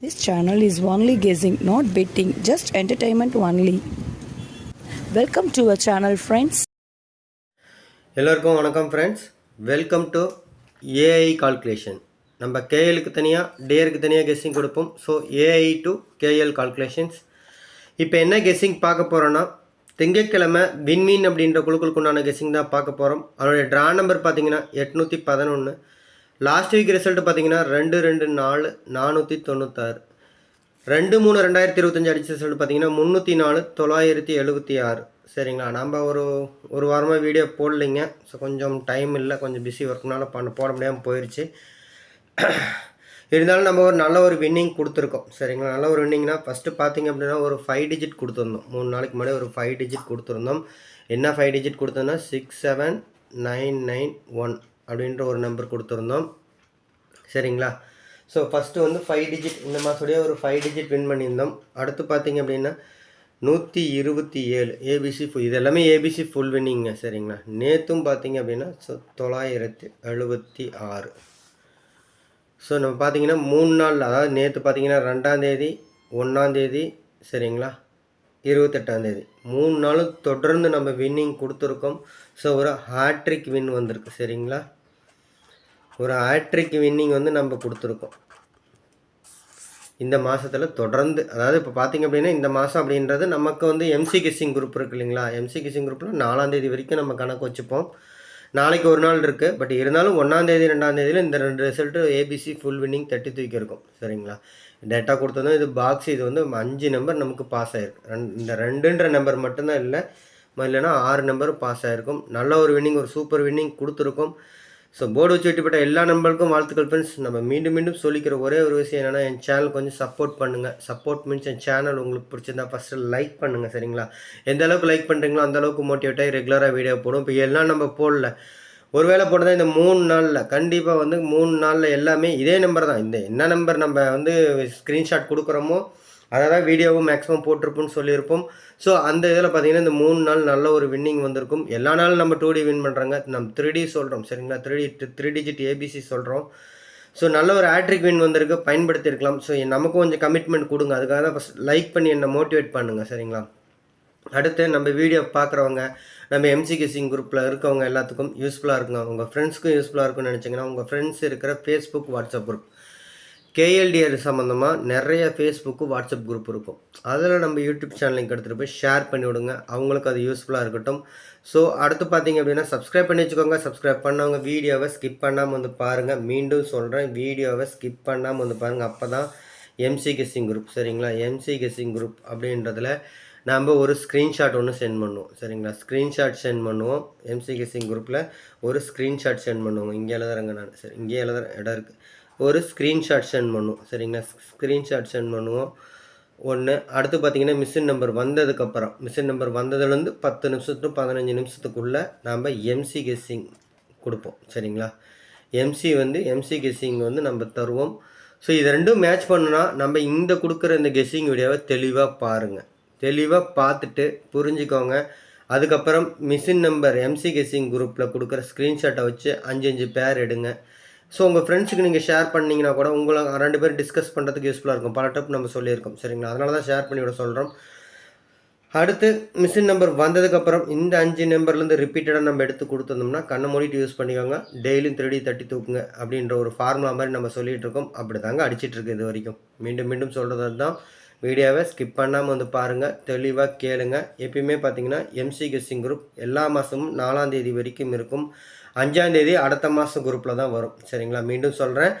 This channel is only guessing, not betting, just entertainment only. Welcome to our channel friends எல்லோருக்கும் வணக்கம் friends welcome to AI calculation நம்ம கேஎலுக்கு தனியாக டேருக்கு தனியாக கெஸ்ஸிங் கொடுப்போம். So AI to KL calculations இப்போ என்ன கெஸ்ஸிங் பார்க்க போகிறோன்னா திங்கட்கிழமை விண்மீன் அப்படின்ற குழுக்களுக்கு உண்டான கெஸ்ஸிங் தான் பார்க்க போகிறோம் அதனுடைய ட்ரா நம்பர் பார்த்தீங்கன்னா எட்நூற்றி பதினொன்று லாஸ்ட் வீக் ரிசல்ட் பார்த்தீங்கன்னா ரெண்டு ரெண்டு நாலு நானூற்றி தொண்ணூத்தாறு. ரெண்டு மூணு ரெண்டாயிரத்தி இருபத்தஞ்சி அடிச்ச ரிசல்ட் பார்த்தீங்கன்னா முந்நூற்றி நாலு தொள்ளாயிரத்தி எழுபத்தி ஆறு. சரிங்களா? நம்ம ஒரு ஒரு வாரமாக வீடியோ போடலைங்க. ஸோ கொஞ்சம் டைம் இல்லை. கொஞ்சம் பிஸி ஒர்க்னால பண்ண போட முடியாமல் போயிடுச்சு இருந்தாலும் நம்ம ஒரு நல்ல ஒரு வின்னிங் கொடுத்துருக்கோம். சரிங்களா? நல்ல ஒரு வின்னிங்னா ஃபஸ்ட்டு பார்த்தீங்க அப்படின்னா ஒரு ஃபைவ் டிஜிட் கொடுத்துருந்தோம். மூணு நாளைக்கு முன்னாடி ஒரு ஃபைவ் டிஜிட் கொடுத்துருந்தோம். என்ன ஃபைவ் டிஜிட் கொடுத்தோம்னா six seven nine nine one அப்படின்ற ஒரு நம்பர் கொடுத்துருந்தோம். சரிங்களா? ஸோ ஃபஸ்ட்டு வந்து ஃபைவ் டிஜிட் இந்த மாதத்துடைய ஒரு ஃபைவ் டிஜிட் வின் பண்ணியிருந்தோம். அடுத்து பார்த்தீங்க அப்படின்னா நூற்றி இருபத்தி ஏழு ஏபிசி ஃபுல் இது எல்லாமே ஏபிசி ஃபுல் வின்னிங்க சரிங்களா? நேற்றும் பார்த்தீங்க அப்படின்னா ஸோ தொள்ளாயிரத்தி எழுபத்தி ஆறு. ஸோ நம்ம பார்த்தீங்கன்னா மூணு நாள் அதாவது நேற்று பார்த்தீங்கன்னா ரெண்டாந்தேதி ஒன்றாந்தேதி சரிங்களா? இருபத்தெட்டாந்தேதி மூணு நாளும் தொடர்ந்து நம்ம வின்னிங் கொடுத்துருக்கோம். ஸோ ஒரு ஹாட்ரிக் வின் வந்திருக்கு சரிங்களா? ஒரு ஹேட்ரிக் வின்னிங் வந்து நம்ம கொடுத்துருக்கோம். இந்த மாதத்தில் தொடர்ந்து அதாவது இப்போ பார்த்தீங்க அப்படின்னா இந்த மாதம் அப்படின்றது நமக்கு வந்து எம்சி கிஸ்ஸிங் குரூப் இருக்கு இல்லைங்களா? எம்சி கிஸ்ஸிங் குரூப்பில் நாலாந்தேதி வரைக்கும் நம்ம கணக்கு வச்சுப்போம். நாளைக்கு ஒரு நாள் இருக்குது பட் இருந்தாலும் ஒன்றாந்தேதி ரெண்டாந்தேதியில் இந்த ரெண்டு ரிசல்ட்டு ஏபிசி ஃபுல் வின்னிங் தட்டி தூக்கி இருக்கும் சரிங்களா? டேட்டா கொடுத்ததும் இது பாக்ஸ் இது வந்து அஞ்சு நம்பர் நமக்கு பாஸ் ஆகிருக்கு ரெண்டு இந்த ரெண்டுன்ற நம்பர் மட்டும்தான் இல்லை இல்லைன்னா ஆறு நம்பரும் பாஸ் ஆகிருக்கும் நல்ல ஒரு வின்னிங் ஒரு சூப்பர் வின்னிங் கொடுத்துருக்கோம். ஸோ போர்டு வச்சு வெட்டிப்பட்ட எல்லா நம்பருக்கும் வாழ்த்துக்கள் ஃப்ரெண்ட்ஸ் நம்ம மீண்டும் மீண்டும் சொல்லிக்கிற ஒரே ஒரு விஷயம் என்னென்னா என் சேனல் கொஞ்சம் சப்போர்ட் பண்ணுங்கள் சப்போர்ட் மீன்ஸ் என் சேனல் உங்களுக்கு பிடிச்சிருந்தா ஃபஸ்ட்டு லைக் பண்ணுங்கள் சரிங்களா? எந்த அளவுக்கு லைக் பண்ணுறீங்களோ அந்த அளவுக்கு மோட்டிவேட் ஆகி ரெகுலராக வீடியோ போடும். இப்போ எல்லாம் நம்ம போடல. ஒருவேளை போட்டதா இந்த மூணு நாளில் கண்டிப்பாக வந்து மூணு நாளில் எல்லாமே இதே நம்பர் தான். இந்த என்ன நம்பர் நம்ம வந்து ஸ்க்ரீன்ஷாட் கொடுக்குறோமோ அதை தான் வீடியோவும் மேக்ஸிமம் போட்டிருப்போம்னு சொல்லியிருப்போம். ஸோ அந்த இதில் பார்த்தீங்கன்னா இந்த மூணு நாள் நல்ல ஒரு வின்னிங் வந்திருக்கும். எல்லா நாளும் நம்ம டூ டி வின் பண்ணுறாங்க நம்ம த்ரீ டி சொல்கிறோம் சரிங்களா? Three D three digit ABC சொல்கிறோம் ஸோ நல்ல ஒரு ஆட்ரிக் வின் வந்திருக்கு. பயன்படுத்தியிருக்கலாம். ஸோ நமக்கும் கொஞ்சம் கமிட்மெண்ட் கொடுங்க. அதுக்காக தான் ஃபஸ்ட் லைக் பண்ணி என்னை மோட்டிவேட் பண்ணுங்கள் சரிங்களா? அடுத்து நம்ம வீடியோ பார்க்குறவங்க நம்ம எம்சி குரூப்பில் இருக்கவங்க எல்லாத்துக்கும் யூஸ்ஃபுல்லாக இருக்குங்க. உங்கள் ஃப்ரெண்ட்ஸ்க்கும் யூஸ்ஃபுல்லாக இருக்கும்னு நினச்சிங்கன்னா உங்கள் ஃப்ரெண்ட்ஸ் இருக்கிற ஃபேஸ்புக் வாட்ஸ்அப் குரூப் கேஎல்டிஆர் சம்மந்தமாக நிறைய ஃபேஸ்புக்கு வாட்ஸ்அப் குரூப் இருக்கும். அதில் நம்ம யூடியூப் சேனலுக்கு எடுத்துகிட்டு போய் ஷேர் பண்ணி விடுங்க. அவங்களுக்கு அது யூஸ்ஃபுல்லாக இருக்கட்டும். ஸோ அடுத்து பார்த்தீங்க அப்படின்னா சப்ஸ்கிரைப் பண்ணி வச்சுக்கோங்க. சப்ஸ்கிரைப் பண்ணவங்க வீடியோவை ஸ்கிப் பண்ணாமல் வந்து பாருங்கள் மீண்டும் சொல்கிறேன் வீடியோவை ஸ்கிப் பண்ணாமல் வந்து பாருங்கள் அப்போ தான் எம்சி கெஸ்ஸிங் குரூப் சரிங்களா? எம்சி கெஸ்ஸிங் குரூப் அப்படின்றதில் நம்ம ஒரு ஸ்க்ரீன்ஷாட் ஒன்று சென்ட் பண்ணுவோம் சரிங்களா? ஸ்க்ரீன்ஷாட் சென்ட் பண்ணுவோம். எம்சி கெஸ்ஸிங் குரூப்பில் ஒரு ஸ்க்ரீன்ஷாட் சென்ட் பண்ணுவோம். இங்கே எழுதுறேங்க நான். சரி இங்கே எழுதுற இடம் இருக்குது ஒரு ஸ்க்ரீன்ஷாட் சென்ட் பண்ணுவோம் சரிங்களா? ஸ்க்ரீன்ஷாட் சென்ட் பண்ணுவோம். ஒன்று அடுத்து பார்த்தீங்கன்னா மிஷின் நம்பர் வந்ததுக்கப்புறம். மிஷின் நம்பர் வந்ததுலேருந்து பத்து நிமிஷத்து பதினஞ்சு நிமிஷத்துக்குள்ளே நாம் எம்சி கெஸ்ஸிங் கொடுப்போம். சரிங்களா? எம்சி வந்து எம்சி கெஸ்ஸிங் வந்து நம்ம தருவோம். ஸோ இது ரெண்டும் மேட்ச் பண்ணுனா நம்ம இந்த கொடுக்குற இந்த கெஸ்ஸிங் வீடியோவை தெளிவாக பாருங்கள் தெளிவாக பார்த்துட்டு புரிஞ்சுக்கோங்க. அதுக்கப்புறம் மிஷின் நம்பர் எம்சி கெஸ்ஸிங் குரூப்பில் கொடுக்குற ஸ்க்ரீன்ஷாட்டை வச்சு அஞ்சு அஞ்சு பேர் எடுங்க. ஸோ உங்கள் ஃப்ரெண்ட்ஸுக்கு நீங்கள் ஷேர் பண்ணிங்கன்னா கூட உங்களை ரெண்டு பேரும் டிஸ்கஸ் பண்ணுறதுக்கு யூஸ்ஃபுல்லாக இருக்கும். பல டப் நம்ம சொல்லியிருக்கோம். சரிங்களா? அதனால தான் ஷேர் பண்ணி விட சொல்கிறோம் அடுத்து மிஷின் நம்பர் வந்ததுக்கப்புறம் இந்த அஞ்சு நம்பர்லேருந்து ரிப்பீட்டடாக நம்ம எடுத்து கொடுத்துருந்தோம்னா கண்ணை மூடிட்டு யூஸ் பண்ணிக்கோங்க. டெய்லியும் திருடி தட்டி தூக்குங்க அப்படின்ற ஒரு ஃபார்முலா மாதிரி நம்ம சொல்லிகிட்டு இருக்கோம். அப்படி தாங்க அடிச்சிட்ருக்கு இது வரைக்கும். மீண்டும் மீண்டும் சொல்கிறது தான் வீடியோவை ஸ்கிப் பண்ணாமல் வந்து பாருங்கள் தெளிவாக கேளுங்க. எப்பயுமே பார்த்தீங்கன்னா எம்சி கெஸ்ஸிங் குரூப் எல்லா மாதமும் நாலாம் தேதி வரைக்கும் இருக்கும். அஞ்சாந்தேதி அடுத்த மாதம் குரூப்பில் தான் வரும். சரிங்களா? மீண்டும் சொல்கிறேன்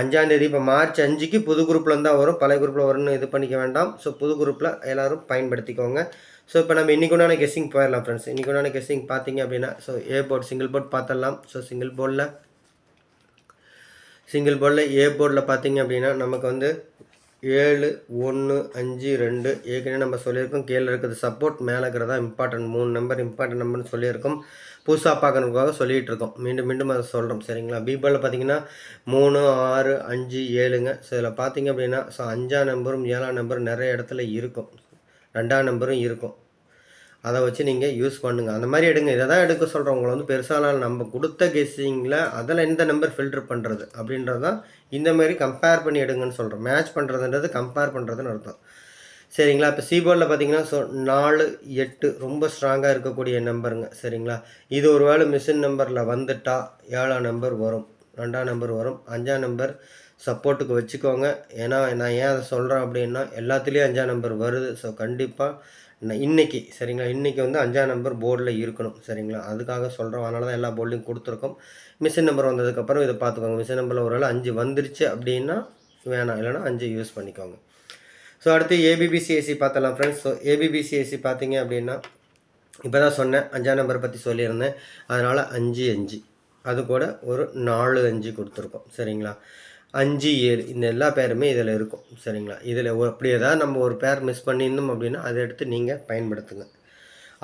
அஞ்சாந்தேதி இப்போ மார்ச் அஞ்சுக்கு புது குரூப்பில் தான் வரும். பழைய குரூப்பில் வரும்னு இது பண்ணிக்க வேண்டாம். ஸோ புது குரூப்பில் எல்லோரும் பயன்படுத்திக்கோங்க. ஸோ இப்போ நம்ம இன்றைக்கு உண்டான கெஸ்ஸிங் போயிடலாம் ஃப்ரெண்ட்ஸ் இன்றைக்கு உண்டான கெஸ்ஸிங் பார்த்தீங்க அப்படின்னா so A board single board பார்த்துடலாம் ஸோ சிங்கிள் போர்டில் சிங்கிள் போர்டில் ஏ போர்டில் பார்த்தீங்க அப்படின்னா நமக்கு வந்து ஏழு ஒன்று அஞ்சு ரெண்டு. ஏற்கனவே நம்ம சொல்லியிருக்கோம். கீழே இருக்கிறது சப்போர்ட் மேலே இருக்கிறதா இம்பார்ட்டன்ட் மூணு நம்பர் இம்பார்ட்டன்ட் நம்பர்னு சொல்லியிருக்கோம். புதுசாக பார்க்கறதுக்காக சொல்லிகிட்டு இருக்கோம். மீண்டும் மீண்டும் அதை சொல்கிறோம் சரிங்களா? பீபாலில் பார்த்தீங்கன்னா மூணு ஆறு அஞ்சு ஏழுங்க. ஸோ இதில் பார்த்தீங்க அப்படின்னா ஸோ அஞ்சாம் நம்பரும் ஏழாம் நம்பரும் நிறைய இடத்துல இருக்கும். ரெண்டாம் நம்பரும் இருக்கும். அதை வச்சு நீங்கள் யூஸ் பண்ணுங்கள் அந்த மாதிரி எடுங்க. இதை தான் எடுக்க சொல்கிறோம் உங்களை வந்து பெருசாக நம்ம கொடுத்த கெஸ்ஸிங்கில் அதில் எந்த நம்பர் ஃபில்டர் பண்ணுறது அப்படின்றது தான் இந்த மாதிரி கம்பேர் பண்ணி எடுங்கன்னு சொல்கிறோம் மேட்ச் பண்ணுறதுன்றது கம்பேர் பண்ணுறதுன்னு அர்த்தம். சரிங்களா? இப்போ சீபோர்டில் பார்த்தீங்கன்னா ஸோ நாலு எட்டு ரொம்ப ஸ்ட்ராங்காக இருக்கக்கூடிய நம்பருங்க. சரிங்களா? இது ஒரு வேளை மிஷின் நம்பரில் வந்துட்டா ஏழாம் நம்பர் வரும். ரெண்டாம் நம்பர் வரும். அஞ்சாம் நம்பர் சப்போர்ட்டுக்கு வச்சுக்கோங்க. ஏன்னா நான் ஏன் அதை சொல்கிறேன் அப்படின்னா எல்லாத்துலேயும் அஞ்சாம் நம்பர் வருது. ஸோ கண்டிப்பாக இன்றைக்கி இன்னைக்கு சரிங்களா? இன்றைக்கி வந்து அஞ்சாம் நம்பர் போர்டில் இருக்கணும் சரிங்களா? அதுக்காக சொல்கிறோம் அதனால தான் எல்லா போர்ட்லையும் கொடுத்துருக்கோம். மிஷின் நம்பர் வந்ததுக்கப்புறம் இதை பார்த்துக்கோங்க. மிஷின் நம்பரில் ஒரு வேளை அஞ்சு வந்துருச்சு அப்படின்னா வேணாம். இல்லைன்னா அஞ்சு யூஸ் பண்ணிக்கோங்க. ஸோ அடுத்து ஏபிபிசிஎஸ்சி பார்த்தலாம் ஃப்ரெண்ட்ஸ் ஸோ ஏபிபிசிஎஸ்சி பார்த்தீங்க அப்படின்னா இப்போ தான் சொன்னேன் அஞ்சாம் நம்பர் பற்றி சொல்லியிருந்தேன். அதனால் அஞ்சு அஞ்சு. அது கூட ஒரு நாலு அஞ்சு கொடுத்துருக்கோம் சரிங்களா? அஞ்சு ஏழு இந்த எல்லா பேருமே இதில் இருக்கும் சரிங்களா? இதில் அப்படி ஏதாவது நம்ம ஒரு பேர் மிஸ் பண்ணியிருந்தோம் அப்படின்னா அதை எடுத்து நீங்கள் பயன்படுத்துங்க.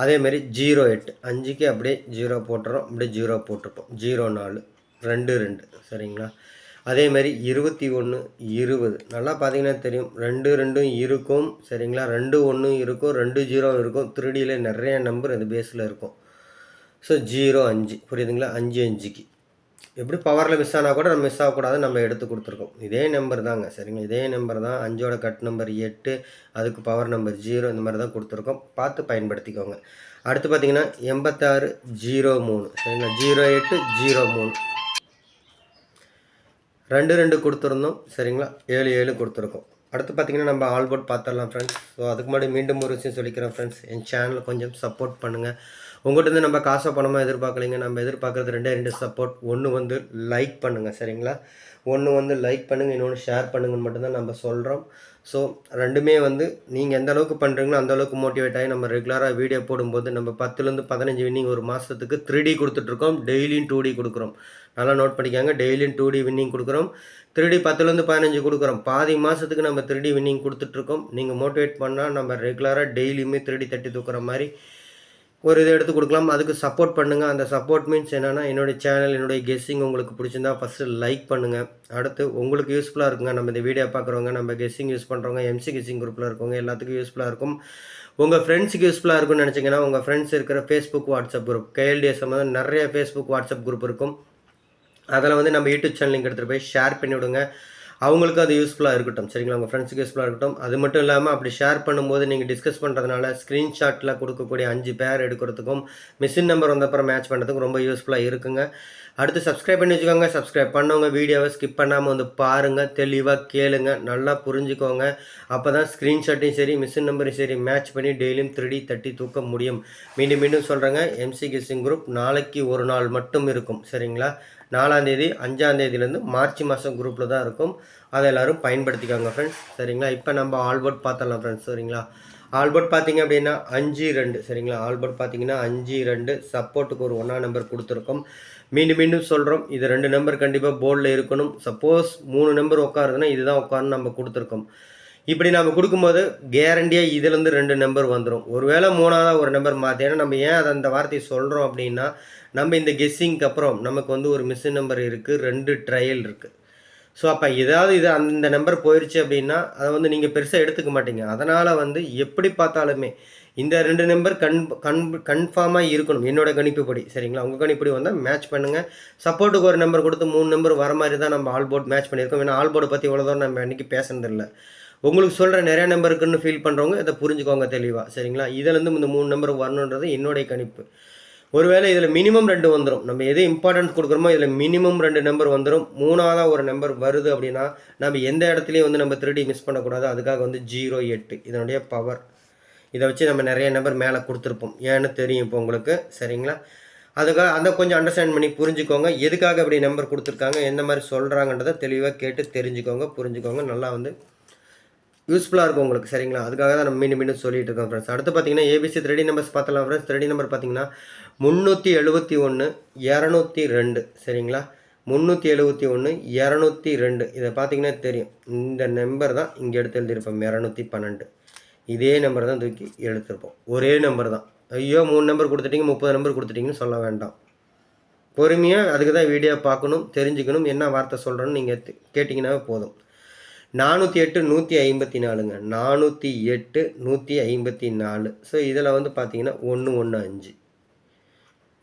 அதேமாரி ஜீரோ எட்டு அஞ்சுக்கு அப்படியே ஜீரோ போட்டுறோம் அப்படியே ஜீரோ போட்டிருப்போம். ஜீரோ நாலு ரெண்டு ரெண்டு சரிங்களா? அதேமாரி இருபத்தி ஒன்று இருபது நல்லா பார்த்தீங்கன்னா தெரியும். ரெண்டு ரெண்டும் இருக்கும் சரிங்களா? ரெண்டு ஒன்று இருக்கும் ரெண்டு ஜீரோ இருக்கும். திருடியில் நிறைய நம்பர் அது பேஸில் இருக்கும். ஸோ ஜீரோ அஞ்சு புரியுதுங்களா? அஞ்சு அஞ்சுக்கு. எப்படி பவரில் மிஸ் ஆனால் கூட நம்ம மிஸ் ஆகக்கூடாது நம்ம எடுத்து கொடுத்துருக்கோம். இதே நம்பர் தாங்க சரிங்க இதே நம்பர் தான் அஞ்சோட கட் நம்பர் எட்டு அதுக்கு பவர் நம்பர் ஜீரோ இந்த மாதிரி தான் கொடுத்துருக்கோம். பார்த்து பயன்படுத்திக்கோங்க. அடுத்து பார்த்தீங்கன்னா எண்பத்தாறு ஜீரோ மூணு சரிங்களா? ஜீரோ எட்டு ஜீரோ மூணு. ரெண்டு ரெண்டு கொடுத்துருந்தோம் சரிங்களா? ஏழு ஏழு கொடுத்துருக்கோம். அடுத்து பார்த்தீங்கன்னா நம்ம ஆல்போர்ட் பார்த்துடலாம் ஃப்ரெண்ட்ஸ் ஸோ அதுக்கு முன்னாடி மீண்டும் ஒரு விஷயம் சொல்லிக்கிறேன் ஃப்ரெண்ட்ஸ் என் சேனலை கொஞ்சம் சப்போர்ட் பண்ணுங்கள் உங்கள்கிட்ட இருந்து நம்ம காசை பணமாக எதிர்பார்க்கலைங்க. நம்ம எதிர்பார்க்குறது ரெண்டே ரெண்டு சப்போர்ட் ஒன்று வந்து லைக் பண்ணுங்கள் சரிங்களா? ஒன்று வந்து லைக் பண்ணுங்கள் இன்னொன்று ஷேர் பண்ணுங்கன்னு மட்டும்தான் நம்ம சொல்கிறோம் ஸோ ரெண்டுமே வந்து நீங்கள் எந்த அளவுக்கு பண்ணுறீங்களோ அந்த அளவுக்கு மோட்டிவேட் ஆகி நம்ம ரெகுலராக வீடியோ போடும்போது நம்ம பத்துலேருந்து பதினஞ்சு வின்னிங் ஒரு மாதத்துக்கு த்ரீ டி கொடுத்துட்ருக்கோம். டெய்லியும் டூ டி கொடுக்குறோம். நல்லா நோட் பண்ணிக்காங்க. டெய்லியும் டூ டி வின்னிங் கொடுக்குறோம். த்ரீ டி பத்துலேருந்து பதினஞ்சு கொடுக்குறோம். பாதி மாதத்துக்கு நம்ம த்ரீ டி வின்னிங் கொடுத்துட்ருக்கோம். நீங்கள் மோட்டிவேட் பண்ணால் நம்ம ரெகுலராக டெய்லியுமே த்ரீ டி தட்டி தூக்குற மாதிரி ஒரு இதை எடுத்து கொடுக்கலாம். அதுக்கு சப்போர்ட் பண்ணுங்கள் அந்த சப்போர்ட் மீன்ஸ் என்னென்னா என்னுடைய சேனல் என்னுடைய கெஸ்ஸிங் உங்களுக்கு பிடிச்சிருந்தா ஃபஸ்ட்டு லைக் பண்ணுங்கள் அடுத்து உங்களுக்கு யூஸ்ஃபுல்லாக இருக்குங்க. நம்ம இந்த வீடியோ பார்க்குறவங்க நம்ம கெஸ்ஸிங் யூஸ் பண்ணுறவங்க எம்சி கெஸ்ஸிங் குரூப்பில் இருக்கவங்க எல்லாத்துக்கும் யூஸ்ஃபுல்லாக இருக்கும். உங்கள் ஃப்ரெண்ட்ஸுக்கு யூஸ்ஃபுல்லாக இருக்கும்னு நினச்சிங்கன்னா உங்கள் ஃப்ரெண்ட்ஸ் இருக்கிற ஃபேஸ்புக் வாட்ஸ்அப் குரூப் கேஎல்டிஎஸ் சம்மந்தம் நிறைய ஃபேஸ்புக் வாட்ஸ்அப் குரூப் இருக்கும். அதில் வந்து நம்ம யூடியூப் சேனல் லிங்க் எடுத்துகிட்டு போய் ஷேர் பண்ணிவிடுங்க அவங்களுக்கு அது யூஸ்ஃபுல்லாக இருக்கட்டும். சரிங்களா? உங்கள் ஃப்ரெண்ட்ஸுக்கு யூஸ்ஃபுல்லாக இருக்கட்டும். அது மட்டும் இல்லாமல் அப்படி ஷேர் பண்ணும்போது நீங்கள் டிஸ்கஸ் பண்ணுறதுனால ஸ்க்ரீன்ஷாட்டில் கொடுக்கக்கூடிய அஞ்சு பேர் எடுக்கிறதுக்கும் மிஷின் நம்பர் வந்தப்புறம் மேட்ச் பண்ணுறதுக்கும் ரொம்ப யூஸ்ஃபுல்லாக இருக்குங்க. அடுத்து சப்ஸ்கிரைப் பண்ணி வச்சுக்கோங்க. சப்ஸ்கிரைப் பண்ணவங்க வீடியோவை ஸ்கிப் பண்ணாமல் வந்து பாருங்கள் தெளிவாக கேளுங்க. நல்லா புரிஞ்சுக்கோங்க. அப்போ தான் ஸ்க்ரீன்ஷாட்டையும் சரி மிஷின் நம்பரையும் சரி மேட்ச் பண்ணி டெய்லியும் த்ரீ தட்டி தூக்க முடியும். மீண்டும் மீண்டும் சொல்கிறேங்க எம்சி கிசிங் குரூப் நாளைக்கு ஒரு நாள் மட்டும் இருக்கும். சரிங்களா? நாலாந்தேதி அஞ்சாந்தேதியிலேருந்து மார்ச் மாதம் குரூப்பில் தான் இருக்கும். அதை எல்லோரும் பயன்படுத்திக்கோங்க ஃப்ரெண்ட்ஸ் சரிங்களா? இப்போ நம்ம ஆல்போர்ட் பார்த்தலாம் ஃப்ரெண்ட்ஸ் சரிங்களா? ஆல்போர்ட் பார்த்தீங்க அப்படின்னா அஞ்சு ரெண்டு. சரிங்களா? ஆல்போர்ட் பார்த்தீங்கன்னா அஞ்சு ரெண்டு. சப்போர்ட்டுக்கு ஒரு ஒன்றா நம்பர் கொடுத்துருக்கோம். மீண்டும் மீண்டும் சொல்கிறோம் இது ரெண்டு நம்பர் கண்டிப்பாக போர்டில் இருக்கணும். சப்போஸ் மூணு நம்பர் உட்காருதுன்னா இதுதான் உட்காருன்னு நம்ம கொடுத்துருக்கோம். இப்படி நம்ம கொடுக்கும்போது கேரண்டியாக இதுலேருந்து ரெண்டு நம்பர் வந்துடும் ஒருவேளை மூணாவது ஒரு நம்பர் மாற்றி ஏன்னா நம்ம ஏன் அதை அந்த வார்த்தையை சொல்கிறோம் அப்படின்னா நம்ம இந்த கெஸ்ஸிங்க்கு அப்புறம் நமக்கு வந்து ஒரு மிஷின் நம்பர் இருக்குது ரெண்டு ட்ரையல் இருக்குது ஸோ அப்போ ஏதாவது இது அந்த நம்பர் போயிடுச்சு அப்படின்னா அதை வந்து நீங்கள் பெருசாக எடுத்துக்க மாட்டீங்க. அதனால் வந்து எப்படி பார்த்தாலுமே இந்த ரெண்டு நம்பர் கன் கன் கன்ஃபார்மாக இருக்கணும். என்னோட கணிப்புப்படி சரிங்களா? உங்கள் கணிப்படி வந்தால் மேட்ச் பண்ணுங்கள் சப்போர்ட்டுக்கு ஒரு நம்பர் கொடுத்து மூணு நம்பர் வர மாதிரி தான் நம்ம ஆல் போர்ட் மேட்ச் பண்ணியிருக்கோம். ஏன்னா ஆல் போர்டு பற்றி இவ்வளோ தூரம் நம்ம இன்றைக்கி பேசுனதில்லை. உங்களுக்கு சொல்கிற நிறைய நம்பர் இருக்குன்னு ஃபீல் பண்ணுறவங்க இதை புரிஞ்சுக்கோங்க தெளிவாக சரிங்களா? இதுலேருந்து இந்த மூணு நம்பர் வரணுன்றது என்னுடைய கணிப்பு. ஒருவேளை இதில் மினிமம் ரெண்டு வந்துடும் நம்ம எது இம்பார்ட்டன்ஸ் கொடுக்குறோமோ இதில் மினிமம் ரெண்டு நம்பர் வந்துடும் மூணாவதாக ஒரு நம்பர் வருது அப்படின்னா நம்ம எந்த இடத்துலையும் வந்து நம்ம திருடி மிஸ் பண்ணக்கூடாது. அதுக்காக வந்து ஜீரோ எட்டு இதனுடைய பவர் இதை வச்சு நம்ம நிறைய நம்பர் மேலே கொடுத்துருப்போம். ஏன்னு தெரியும் இப்போ உங்களுக்கு. சரிங்களா? அதுக்காக அதை கொஞ்சம் அண்டர்ஸ்டாண்ட் பண்ணி புரிஞ்சுக்கோங்க. எதுக்காக இப்படி நம்பர் கொடுத்துருக்காங்க? எந்த மாதிரி சொல்கிறாங்கன்றதை தெளிவாக கேட்டு தெரிஞ்சுக்கோங்க புரிஞ்சுக்கோங்க. நல்லா வந்து யூஸ்ஃபுல்லாக இருக்கும் உங்களுக்கு சரிங்களா? அதுக்காக தான் நம்ம மீண்டும் மீண்டும் சொல்லிட்டு இருக்கோம் ஃப்ரெண்ட்ஸ் அடுத்து பார்த்தீங்கன்னா ஏபிசி த்ரெடி நம்பர்ஸ் பார்த்தலாம் ஃப்ரெண்ட்ஸ் த்ரெடி நம்பர் பார்த்தீங்கன்னா முந்நூற்றி எழுபத்தி ஒன்று இரநூத்தி ரெண்டு சரிங்களா? முந்நூற்றி எழுபத்தி ஒன்று இரநூத்தி ரெண்டு. இதை பார்த்தீங்கன்னா தெரியும். இந்த நம்பர் தான் இங்கே எடுத்து எழுதியிருப்போம் இரநூத்தி பன்னெண்டு. இதே நம்பர் தான் தூக்கி எடுத்திருப்போம் ஒரே நம்பர் தான். ஐயோ மூணு நம்பர் கொடுத்துட்டீங்க முப்பது நம்பர் கொடுத்துட்டீங்கன்னு சொல்ல வேண்டாம். பொறுமையாக அதுக்கு தான் வீடியோ பார்க்கணும் தெரிஞ்சுக்கணும் என்ன வார்த்தை சொல்கிறோன்னு நீங்கள் கேட்டிங்கன்னாவே போதும். நானூற்றி எட்டு நூற்றி ஐம்பத்தி நாலுங்க. நானூற்றி எட்டு நூற்றி ஐம்பத்தி நாலு. ஸோ இதில் வந்து பார்த்தீங்கன்னா ஒன்று ஒன்று அஞ்சு.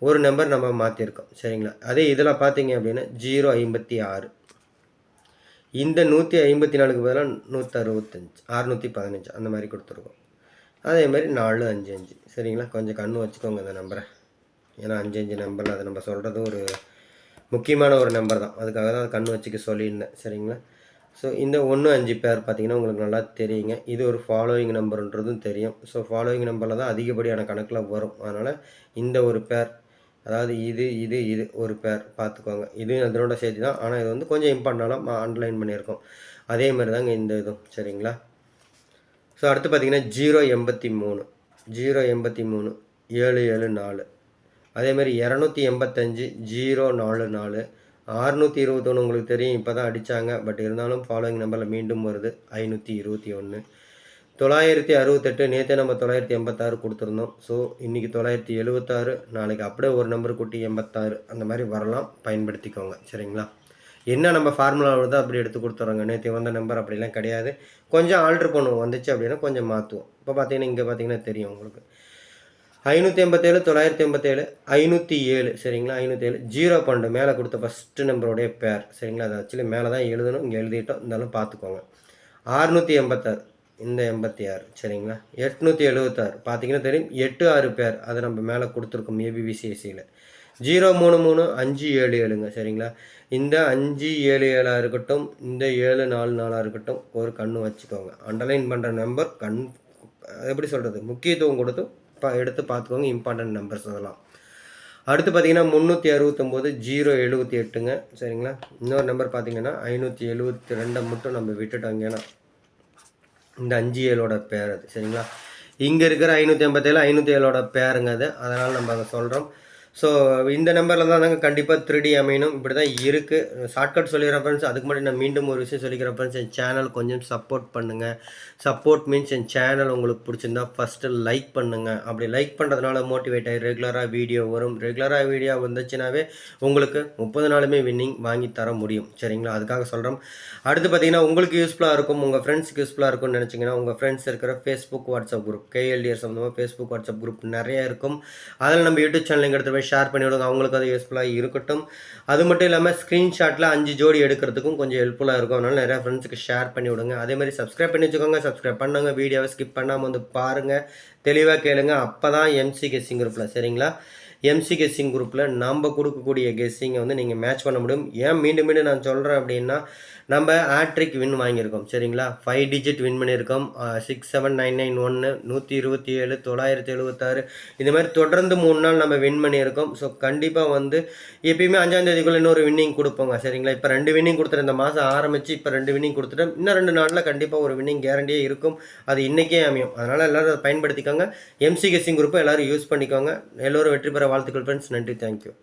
ஒரு நம்பர் நம்ம மாற்றிருக்கோம் சரிங்களா? அதே இதில் பார்த்தீங்க அப்படின்னா ஜீரோ ஐம்பத்தி ஆறு. இந்த நூற்றி ஐம்பத்தி நாலுக்கு பதிலாக நூற்றி அறுபத்தஞ்சு அறுநூற்றி பதினஞ்சு அந்த மாதிரி கொடுத்துருக்கோம். அதே மாதிரி நாலு அஞ்சு அஞ்சு. சரிங்களா? கொஞ்சம் கண்ணு வச்சுக்கோங்க இந்த நம்பரை ஏன்னா அஞ்சு அஞ்சு நம்பரில் அதை நம்ம சொல்கிறது ஒரு முக்கியமான ஒரு நம்பர் தான். அதுக்காக தான் கண்ணு வச்சுக்க சொல்லியிருந்தேன். சரிங்களா? ஸோ இந்த ஒன்று அஞ்சு பேர் பார்த்தீங்கன்னா உங்களுக்கு நல்லா தெரியுங்க. இது ஒரு ஃபாலோயிங் நம்பர்ன்றதும் தெரியும். ஸோ ஃபாலோயிங் நம்பரில் தான் அதிகப்படியான கணக்கில் வரும். அதனால் இந்த ஒரு பேர் அதாவது இது இது இது ஒரு பேர் பார்த்துக்கோங்க இது அதனோட சேர்த்து தான். ஆனால் இது வந்து கொஞ்சம் இம்பார்ட்டனாக அண்டர்லைன் பண்ணியிருக்கோம். அதே மாதிரி தாங்க இந்த இதுவும். சரிங்களா? ஸோ அடுத்து பார்த்திங்கன்னா ஜீரோ எண்பத்தி மூணு. ஜீரோ எண்பத்தி மூணு ஏழு ஏழு நாலு. அதேமாதிரி இரநூத்தி எண்பத்தஞ்சு ஜீரோ நாலு நாலு. அறுநூற்றி இருபத்தொன்று உங்களுக்கு தெரியும் இப்போ தான் அடித்தாங்க பட் இருந்தாலும் ஃபாலோயிங் நம்பரில் மீண்டும் வருது ஐநூற்றி இருபத்தி ஒன்று தொள்ளாயிரத்தி அறுபத்தெட்டு நேற்றே நம்ம தொள்ளாயிரத்தி எண்பத்தாறு கொடுத்துருந்தோம். ஸோ இன்றைக்கி தொள்ளாயிரத்தி எழுபத்தாறு நாளைக்கு அப்படியே ஒரு நம்பர் கூட்டி எண்பத்தாறு அந்த மாதிரி வரலாம். பயன்படுத்திக்கோங்க சரிங்களா? என்ன நம்ம ஃபார்முலா வருதோ அப்படி எடுத்து கொடுத்துறோங்க? நேற்று வந்த நம்பர் அப்படிலாம் கிடையாது. கொஞ்சம் ஆல்ட்ரு பண்ணுவோம். வந்துச்சு அப்படின்னா கொஞ்சம் மாற்றுவோம் இப்போ பார்த்தீங்கன்னா இங்கே பார்த்தீங்கன்னா தெரியும் உங்களுக்கு. ஐநூற்றி எண்பத்தேழு தொள்ளாயிரத்தி எண்பத்தேழு ஐநூற்றி ஏழு சரிங்களா? ஐநூற்றி ஏழு. ஜீரோ பன்னெண்டு மேலே கொடுத்த ஃபஸ்ட்டு நம்பருடைய பேர் சரிங்களா? அது ஆக்சுவலி மேலே தான் எழுதணும் இங்கே எழுதிட்டோம் இருந்தாலும் பார்த்துக்கோங்க. ஆறுநூற்றி எண்பத்தாறு இந்த எண்பத்தி ஆறு சரிங்களா? எட்நூற்றி எழுபத்தாறு பார்த்தீங்கன்னா தெரியும் எட்டு ஆறு பேர் அதை நம்ம மேலே கொடுத்துருக்கோம் ஏபிபிசிஎஸ்சியில் ஜீரோ மூணு மூணு அஞ்சு ஏழு ஏழுங்க சரிங்களா? இந்த அஞ்சு ஏழு ஏழாக இருக்கட்டும் இந்த ஏழு நாலு நாலாக இருக்கட்டும் ஒரு கண்ணு வச்சுக்கோங்க. அண்டர்லைன் பண்ணுற நம்பர் கண் எப்படி சொல்கிறது முக்கியத்துவம் கொடுத்து எடுத்து பார்த்துக்கோங்க இம்பார்ட்டன்ட் நம்பர்ஸ் அதெல்லாம். அடுத்து பார்த்தீங்கன்னா முந்நூற்றி அறுபத்தொம்போது ஜீரோ எழுபத்தி எட்டுங்க. சரிங்களா? இன்னொரு நம்பர் பார்த்தீங்கன்னா ஐநூற்றி எழுபத்தி ரெண்டை மட்டும் நம்ம விட்டுட்டோம் ஏன்னா இந்த அஞ்சு ஏழோட பேர் அது. சரிங்களா? இங்கே இருக்கிற ஐநூற்றி ஐம்பத்தேழு ஐநூற்றி ஏழோட பேருங்க அது. அதனால் நம்ம அதை சொல்கிறோம் ஸோ இந்த நம்பரில் தான் தாங்க கண்டிப்பாக த்ரீ அமையணும். இப்படி தான் இருக்குது ஷார்ட்கட் சொல்லிக்கிற ஃப்ரெண்ட்ஸ் அதுக்கு முன்னாடி நான் மீண்டும் ஒரு விஷயம் சொல்லிக்கிறேன் ஃப்ரெண்ட்ஸ் என் சேனல் கொஞ்சம் சப்போர்ட் பண்ணுங்கள் சப்போர்ட் மீன்ஸ் என் சேனல் உங்களுக்கு பிடிச்சிருந்தா ஃபஸ்ட்டு லைக் பண்ணுங்கள் அப்படி லைக் பண்ணுறதுனால மோட்டிவேட் ஆகி ரெகுலராக வீடியோ வரும். ரெகுலராக வீடியோ வந்துச்சுனாவே உங்களுக்கு முப்பது நாளுமே வின்னிங் வாங்கி தர முடியும். சரிங்களா? அதுக்காக சொல்கிறோம் அடுத்து பார்த்தீங்கன்னா உங்களுக்கு யூஸ்ஃபுல்லாக இருக்கும். உங்கள் ஃப்ரெண்ட்ஸுக்கு யூஸ்ஃபுல்லாக இருக்கும்னு நினச்சிங்கன்னா உங்கள் ஃப்ரெண்ட்ஸ் இருக்கிற ஃபேஸ்புக் வாட்ஸ்அப் குரூப் கேஎல்டிஆர் சம்மந்தமாக ஃபேஸ்புக் வாட்ஸ்அப் குரூப் நிறைய இருக்கும். அதில் நம்ம யூடியூப் சேனல் எடுத்து போய் ஷேர் பண்ணி விடுங்க. அவங்களுக்கு அது யூஸ்ஃபுல்லாக இருக்கட்டும். அது மட்டும் இல்லாமல் ஸ்க்ரீன்ஷாட்டில் அஞ்சு ஜோடி எடுக்கிறதுக்கும் கொஞ்சம் ஹெல்ப்ஃபுல்லாக இருக்கும். அதனால் நிறையா ஃப்ரெண்ட்ஸுக்கு ஷேர் பண்ணி விடுங்க. அதே மாதிரி சப்ஸ்கிரைப் பண்ணி வச்சுக்கோங்க. சப்ஸ்கிரைப் பண்ணுங்க. வீடியோவை ஸ்கிப் பண்ணாமல் வந்து பாருங்கள் தெளிவாக கேளுங்க. அப்போ தான் எம்சி கெஸ்ஸிங் குரூப்பில் சரிங்களா? எம்சி கெஸ்ஸிங் குரூப்பில் நம்ம கொடுக்கக்கூடிய கெஸ்ஸிங்கை வந்து நீங்கள் மேட்ச் பண்ண முடியும். ஏன் மீண்டும் மீண்டும் நான் சொல்கிறேன் அப்படின்னா நம்ம ஆட்ரிக் வின் வாங்கியிருக்கோம் சரிங்களா? ஃபைவ் டிஜிட் வின் பண்ணியிருக்கோம். சிக்ஸ் செவன் நைன் நைன் ஒன்று நூற்றி இருபத்தி ஏழு தொள்ளாயிரத்தி எழுபத்தாறு இந்த மாதிரி தொடர்ந்து மூணு நாள் நம்ம வின் பண்ணியிருக்கோம். ஸோ கண்டிப்பாக வந்து எப்பயுமே அஞ்சாம் தேதிக்குள்ளே இன்னொரு வின்னிங் கொடுப்போங்க சரிங்களா? இப்போ ரெண்டு வின்னிங் கொடுத்துட்டு இந்த மாதம் ஆரம்பித்து இப்போ ரெண்டு வின்னிங் கொடுத்துட்டோம் இன்னும் ரெண்டு நாளில் கண்டிப்பாக ஒரு வின்னிங் கேரண்டியே இருக்கும். அது இன்றைக்கே அமையும். அதனால் எல்லோரும் அதை பயன்படுத்திக்கோங்க. எம்சி கெஸ்ஸிங் குரூப்பை எல்லோரும் யூஸ் பண்ணிக்கோங்க. எல்லோரும் வெற்றி பெற வாழ்த்துக்கள் ஃப்ரெண்ட்ஸ் நன்றி. தேங்க்யூ